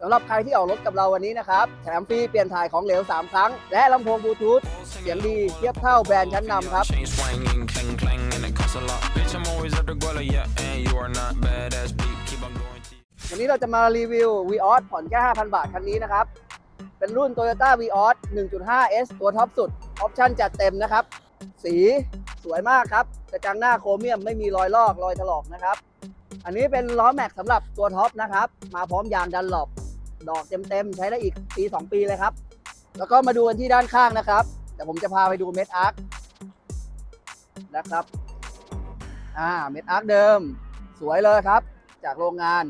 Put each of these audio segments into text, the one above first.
สำหรับใครที่ออกรถกับเราวันนี้นะครับแถมฟรีเปลี่ยนถ่ายของเหลว 3 ครั้ง และลำโพงบลูทูธเสียงดีเทียบเท่าแบรนด์ชั้นนำครับ วันนี้เราจะมารีวิว Vios ผ่อนแค่ 5,000 บาทคันนี้นะครับ เป็นรุ่น Toyota Vios 1.5S ตัวท็อปสุด ออปชั่นจัดเต็มนะครับ สีสวยมากครับกระจังหน้าโครเมียมไม่มีรอยลอกรอยถลอกนะครับอันนี้เป็นล้อแม็กสำหรับตัวท็อปนะครับ มาพร้อมยางดันหลบ ดอกเต็มๆ ใช้ได้อีกปี 2 ปีเลยครับ แล้วก็มาดูกันที่ด้านข้างนะครับ แต่ผมจะพาไปดูเม็ดอาร์คนะครับ อ่า เม็ดอาร์คเดิม สวยเลยครับ จากโรงงาน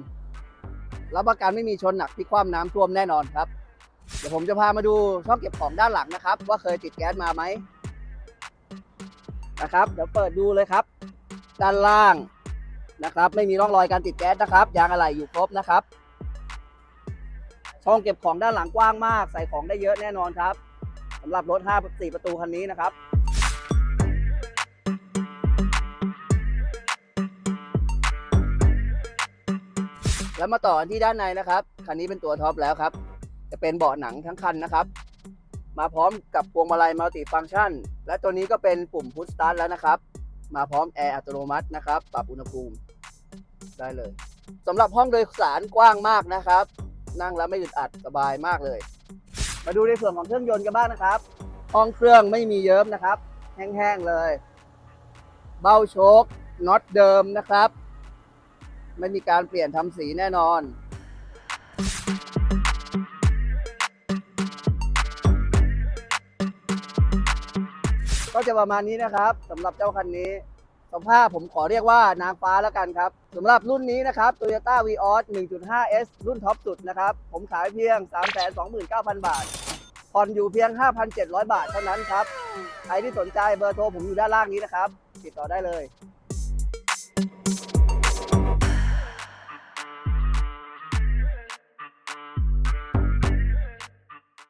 รับประกันไม่มีชนหนักพลิคว่ำน้ำท่วมแน่นอนครับ เดี๋ยวผมจะพามาดูช่องเก็บของด้านหลังนะครับ ว่าเคยติดแก๊สมาไหมนะครับ เดี๋ยวเปิดดูเลยครับ ด้านล่างนะครับ ไม่มีร่องรอยการติดแก๊สนะครับ ยางอะไหล่อยู่ครบนะครับ ช่องเก็บของด้านหลังกว้างมาก ใส่ของได้เยอะแน่นอนครับสำหรับรถ 5 4 ประตูคันนี้นะครับแล้วมาต่อที่ด้านในนะครับ คันนี้เป็นตัวท็อปแล้วครับ จะเป็นเบาะหนังทั้งคันนะครับ มาพร้อมกับพวงมาลัยมัลติฟังก์ชัน และตัวนี้ก็เป็นปุ่มพุชสตาร์ทแล้วนะครับ มาพร้อมแอร์อัตโนมัตินะครับ ปรับอุณหภูมิได้เลยสำหรับห้องโดยสารกว้างมากนะครับ นั่งแล้วไม่อึดอัดสบายมากเลย มาดูในส่วนของเครื่องยนต์กันบ้างนะครับห้องเครื่องไม่มีเยิ้มนะครับ แห้งๆเลย เบ้าโชคน็อตเดิมนะครับ ไม่มีการเปลี่ยนทำสีแน่นอนก็จะประมาณนี้นะครับสำหรับเจ้าคันนี้ สภาพผมขอเรียกว่านางฟ้าแล้วกันครับสำหรับรุ่นนี้นะครับ Toyota Vios 1.5S รุ่นท็อปสุดนะครับ ผมขายเพียง 329,000 บาท ผ่อนอยู่เพียง 5,700 บาทเท่านั้นครับ ใครที่สนใจเบอร์โทรผมอยู่ด้านล่างนี้นะครับ ติดต่อได้เลย